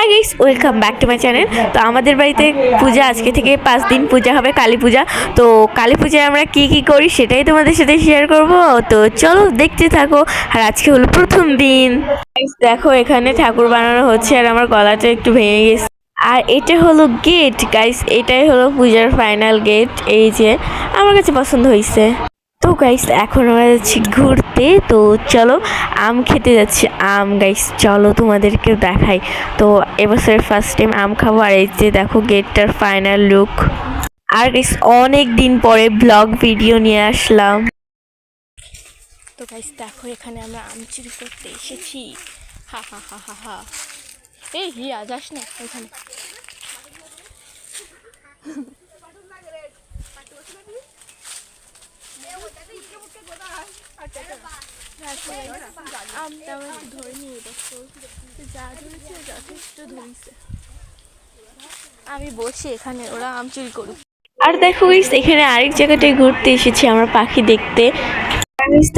Hi guys welcome back to my channel তো আমাদের বাড়িতে পূজা, আজকে থেকে পাঁচ দিন পূজা হবে, কালী পূজা। তো কালী পূজায় আমরা কি কি করি সেটাই তোমাদের সাথে শেয়ার করব। তো চলো দেখতে থাকো, আর আজকে হলো প্রথম দিন। দেখো, এখানে ঠাকুর বানানো হচ্ছে, আর আমার গলাটা একটু ভেঙে গেছে। আর এটা হলো গেট গাইস এটাই হলো পূজার ফাইনাল গেট এই যে, আমার কাছে পছন্দ হয়েছে তো গাইস এখন আমরা যাচ্ছি ঘুরতে। তো চলো, আম খেতে যাচ্ছি। আম গাইস চলো তোমাদেরকে দেখাই। তো এবছরের ফার্স্ট টাইম আম খাব, আর এই যে দেখো গেটটার ফাইনাল লুক আর গাইস অনেক দিন পরে ব্লগ ভিডিও নিয়ে আসলাম। তো গাইস দেখো এখানে আমরা আম চুরি করতে এসেছি। হা হা হা হা হা। এই, হিয়া, যাস না ওখানে ধরে নিয়ে যা ধরেছে যথেষ্ট ধরেছে আমি বসি এখানে ওরা আম চুরি করুক। আর দেখো এখানে আরেক জায়গাটায় ঘুরতে এসেছি আমরা পাখি দেখতে।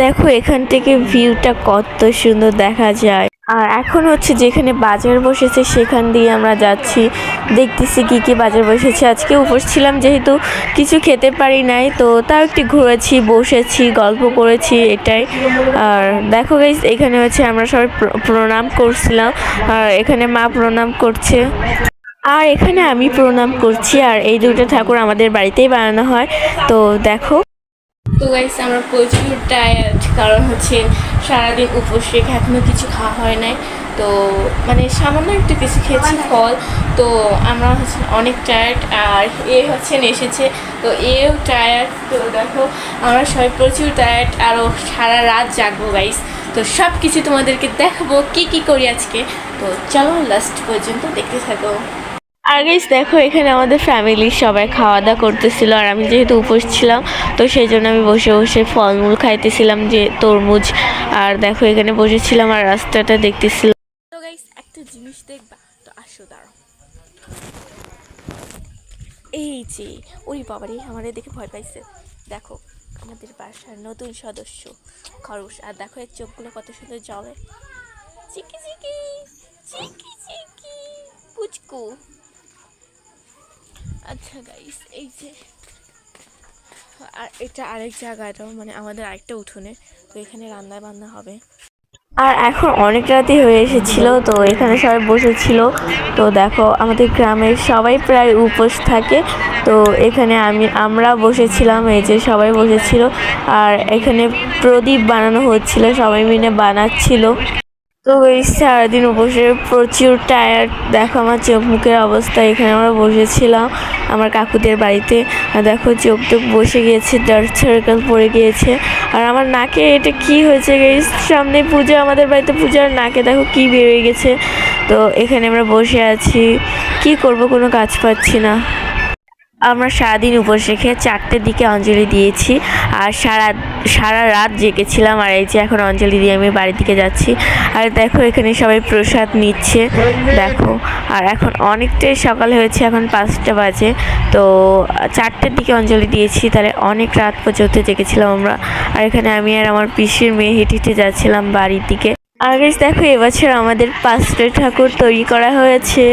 দেখো এখান থেকে ভিউটা কত সুন্দর দেখা যায়। আর এখন হচ্ছে যেখানে বাজার বসেছে, সেখান দিয়ে আমরা যাচ্ছি। দেখতেছি কি কি বাজার বসেছে। আজকে উপোস ছিলাম যেহেতু কিছু খেতে পারি নাই, তো তাও একটু ঘুরেছি, বসেছি, গল্প করেছি এটাই। আর দেখো গাইস এখানে হচ্ছে আমরা সবাই প্রণাম করছিলাম। আর এখানে মা প্রণাম করছে। আর এখানে আমি প্রণাম করছি। আর এই দুটো ঠাকুর আমাদের বাড়িতেই বানানো হয়। তো দেখো। তো গাইস আমরা প্রচুর টায়ার্ড কারণ হচ্ছে সারাদিন উপোস রেখে এখনও কিছু খাওয়া হয় নাই। তো মানে সামান্য একটু কিছু খেয়েছি, ফল। তো আমরা হচ্ছে অনেক টায়ার্ড আর এ হচ্ছে এসেছে। তো এও টায়ার্ড তো দেখো, আমরা সবাই প্রচুর টায়ার্ড আরও সারা রাত জাগবো গাইস তো সব কিছু তোমাদেরকে দেখাবো, কি কি করি আজকে। তো চলো লাস্ট পর্যন্ত দেখতে থাকো। আর গাইস দেখো, এখানে আমাদের ফ্যামিলির সবাই খাওয়া দাওয়া করতেছিল আর আমি যেহেতু উপোস ছিলাম, তো সেই জন্য আমি বসে বসে ফলমূল খাইতেছিলাম যে তরমুজ আর দেখো, এখানে বসেছিলাম আর রাস্তাটা দেখতেছিলাম। তো গাইস একটা জিনিস দেখবা, তো আসো দাঁড়াও। এই যে, ওই বাবারে আমাদের দেখে ভয় পাইছে। দেখো, আমাদের বাসার নতুন সদস্য, খরগোশ। আর দেখো, এর চোখগুলো কত সুন্দর জলে। চিকি চিকি চিকি চিকি, পুচকু। আচ্ছা গাইস এই যে, আর এটা আরেক জায়গাটাও মানে আমাদের আরেকটা উঠোনে, তো এখানে রান্না বান্না হবে। আর এখন অনেক রাতই হয়ে এসেছিল, তো এখানে সবাই বসেছিল। তো দেখো, আমাদের গ্রামের সবাই প্রায় উপোস থাকে। তো এখানে আমি, আমরা বসেছিলাম, এই যে সবাই বসেছিল। আর এখানে প্রদীপ বানানো হচ্ছিল, সবাই মিলে বানাচ্ছিল। তো এই সারাদিন বসে প্রচুর টায়ার্ড দেখো আমার চোখ মুখের অবস্থা, এখানে আমরা বসেছিলাম আমার কাকুদের বাড়িতে। আর দেখো চোখ টোক বসে গিয়েছে ডার্ক সার্কেল পড়ে গিয়েছে। আর আমার নাকে এটা কি হয়েছে সামনে পুজো, আমাদের বাড়িতে পূজার নাকে দেখো কি বেরিয়ে গেছে। তো এখানে আমরা বসে আছি। কি করব কোনো কাজ পাচ্ছি না। আমরা সারাদিন উপোস রেখে চারটের দিকে অঞ্জলি দিয়েছি আর সারা সারা রাত জেগেছিলাম আর এই যে এখন অঞ্জলি দিয়ে আমি বাড়ির দিকে যাচ্ছি। আর দেখো এখানে সবাই প্রসাদ নিচ্ছে, দেখো। আর এখন অনেকটাই সকাল হয়েছে, এখন পাঁচটা বাজে। তো চারটের দিকে অঞ্জলি দিয়েছি, তাহলে অনেক রাত পর্যন্ত জেগেছিলাম আমরা। আর এখানে আমি আর আমার পিসির মেয়ে হেঁটে হেঁটে যাচ্ছিলাম বাড়ির দিকে। আর দেখো এবছর আমাদের পাঁচটা ঠাকুর তৈরি করা হয়েছে।